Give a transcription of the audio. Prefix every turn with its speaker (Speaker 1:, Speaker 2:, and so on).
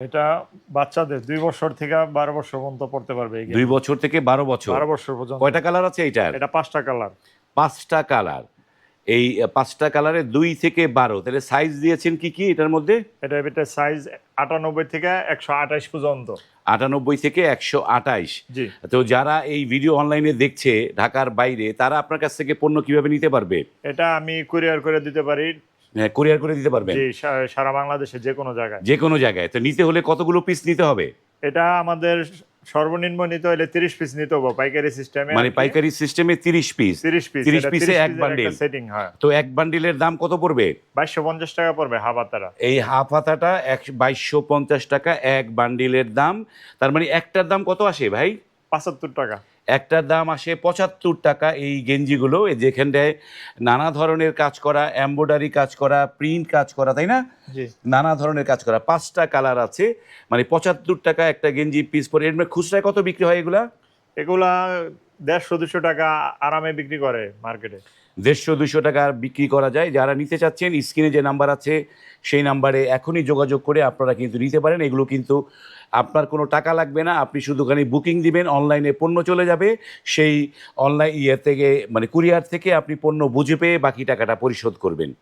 Speaker 1: এটা বাচ্চাদের দুই বছর থেকে বারো বছর পর্যন্ত পড়তে পারবে
Speaker 2: দুই বছর থেকে বারো বছর?
Speaker 1: বারো বছর পর্যন্ত।
Speaker 2: কয়টা কালার আছে এইটার?
Speaker 1: এটা পাঁচটা কালার
Speaker 2: পাঁচটা কালার এই পাঁচটা কালারে দুই থেকে বারো। তাহলে সাইজ দিয়েছেন কি কি এটার মধ্যে?
Speaker 1: এটা এটা সাইজ আটানব্বই থেকে একশো আঠাশ পর্যন্ত।
Speaker 2: আটানব্বই থেকে একশো আঠাইশ তো যারা এই ভিডিও অনলাইনে দেখছে ঢাকার বাইরে তারা আপনার কাছ থেকে পণ্য কীভাবে নিতে পারবে?
Speaker 1: এটা আমি কুরিয়ার করে দিতে পারি।
Speaker 2: কুরিয়ার করে দিতে পারবেন।
Speaker 1: জি সারা বাংলাদেশে যে কোনো জায়গায়।
Speaker 2: যে কোনো জায়গায়। তো নিতে হলে কতগুলো পিস নিতে হবে?
Speaker 1: এটা আমাদের সর্বনিম্ন নিতে হলে তিরিশ পিস নিতে হবে পাইকারি সিস্টেমে
Speaker 2: মানে পাইকারি সিস্টেমে তিরিশ পিস
Speaker 1: তিরিশ পিস
Speaker 2: 30 পিসে এক বান্ডিল।
Speaker 1: সেটিং হয়।
Speaker 2: তো এক বান্ডিলের দাম কত পড়বে?
Speaker 1: বাইশশো পঞ্চাশ টাকা পড়বে হাবাতারা
Speaker 2: এই হাফ হাতাটা এক বাইশশো পঞ্চাশ টাকা এক বান্ডিলের দাম। তার মানে একটার দাম কত আসে ভাই?
Speaker 1: পাঁচাত্তর টাকা।
Speaker 2: একটার দাম আসে পঁচাত্তর টাকা এই গেঞ্জিগুলো যেখানটায় নানা ধরনের কাজ করা এম্ব্রয়ডারি কাজ করা প্রিন্ট কাজ করা তাই না? নানা ধরনের কাজ করা। পাঁচটা কালার আছে মানে পঁচাত্তর টাকা একটা গেঞ্জি পিস পরে। এর খুচরায় কত বিক্রি হয় এগুলা?
Speaker 1: এগুলা দেড়শো, দুশো টাকা আরামে বিক্রি করে মার্কেটে।
Speaker 2: দেড়শো, দুশো টাকা বিক্রি করা যায়। যারা নিতে চাচ্ছেন, স্ক্রিনে যে নাম্বার আছে, সেই নাম্বারে এখনই যোগাযোগ করে আপনারা কিন্তু নিতে পারেন। এগুলো কিন্তু আপনার কোনো টাকা লাগবে না। আপনি শুধু খালি বুকিং দিবেন, অনলাইনে পণ্য চলে যাবে। সেই অনলাইন ইয়ে থেকে মানে কুরিয়ার থেকে আপনি পণ্য বুঝে পেয়ে বাকি টাকাটা পরিশোধ করবেন।